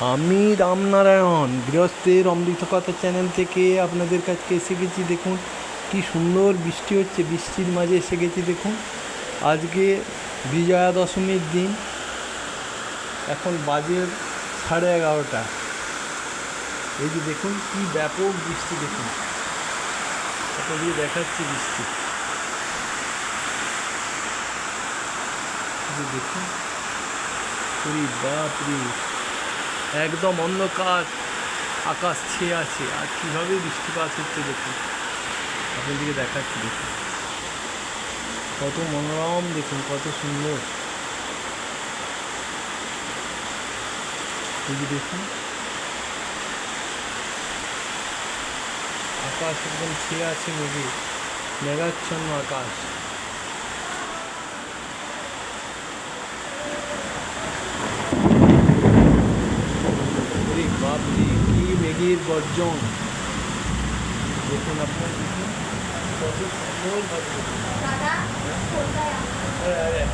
আমি রামনারায়ণ গৃহস্থের অমৃত কথা চ্যানেল থেকে আপনাদের কাছে এসে গেছি দেখুন, কি সুন্দর বৃষ্টি হচ্ছে, বৃষ্টির মাঝে এসে গেছি দেখুন। আজকে বিজয়া দশমীর দিন, এখন বাজে সাড়ে এগারোটা। এই যে দেখুন, কি ব্যাপক বৃষ্টি, দেখুন। দিয়ে দেখাচ্ছি বৃষ্টি। দেখুন, পুরি বাপরি। একদম অন্ধকার, আকাশ ছেয়ে আছে। আর কীভাবে বৃষ্টিপাত হচ্ছে দেখুন। আপনাদেরকে দেখাচ্ছি, দেখুন। কত মনোরম, দেখুন, কত সুন্দর। দেখুন। আকাশ একদম ছেয়ে আছে মেঘে। মেঘাচ্ছন্ন আকাশ ওরে বাপরে কি মেঘের গর্জন দেখুন আপনার দেখুন কত সুন্দর ভাবে দাদা কোথায় আরে আরে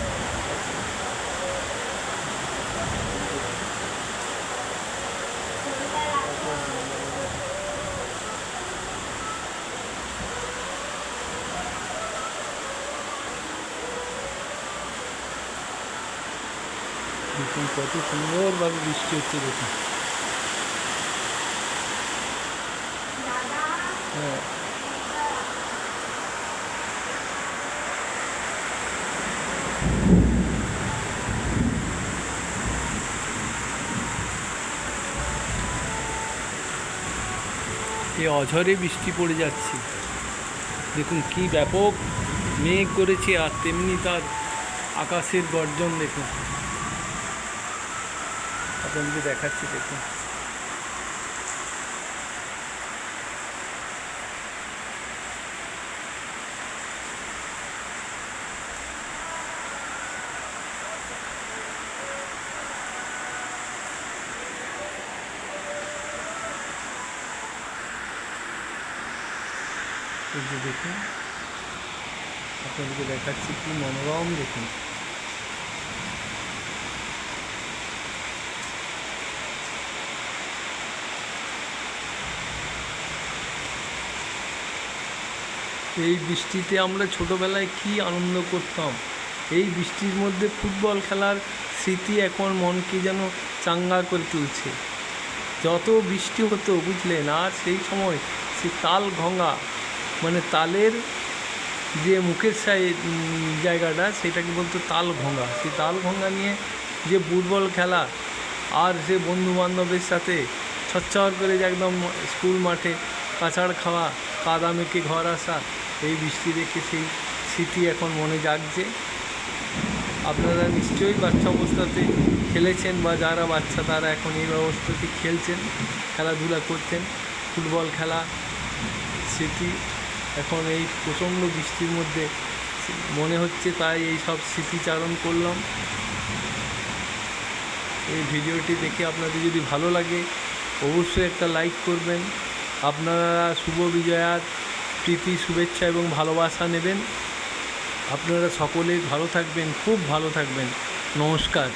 দেখুন কত সুন্দরভাবে বৃষ্টি হচ্ছে দেখুন এ অঝরে বৃষ্টি পড়ে যাচ্ছে। দেখুন কি ব্যাপক মেঘ করেছে আর তেমনি তার আকাশের গর্জন দেখুন। আপনাদেরকে দেখাচ্ছি, দেখুন। এই দেখুন, আপনাদেরকে দেখাচ্ছি কি মনোরম দেখুন। এই বৃষ্টিতে আমরা ছোটবেলায় কি আনন্দ করতাম। এই বৃষ্টির মধ্যে ফুটবল খেলার স্মৃতি এখন মনকে যেন চাঙ্গা করে তুলছে। যত বৃষ্টি হতো, বুঝলেন, আর সেই সময় সে তাল ঘঙা মানে তালের যে মুখের সাই উম, জায়গাটা সেটাকে বলতো তাল ভঙ্গা। সেই তাল ভঙ্গা নিয়ে যে ফুটবল খেলা আর সে বন্ধু বান্ধবের সাথে ছচ্ছর করে যে একদম স্কুল মাঠে কাঁচাড় খাওয়া কাদা মেখে ঘর আসা এই বৃষ্টি দেখে সেই স্মৃতি এখন মনে জাগছে। আপনারা নিশ্চয়ই বাচ্চা অবস্থাতে খেলেছেন বা যারা বাচ্চা তারা এখন এই অবস্থাতে খেলছেন খেলাধুলা করছেন। ফুটবল খেলা স্মৃতি এখন এই প্রচণ্ড বৃষ্টির মধ্যে মনে হচ্ছে তাই এই সব স্মৃতিচারণ করলাম। এই ভিডিওটি দেখে আপনাদের যদি ভালো লাগে, অবশ্যই একটা লাইক করবেন। আপনারা শুভ বিজয়ার প্রীতি, শুভেচ্ছা এবং ভালোবাসা নেবেন। আপনারা সকলেই ভালো থাকবেন, খুব ভালো থাকবেন। নমস্কার।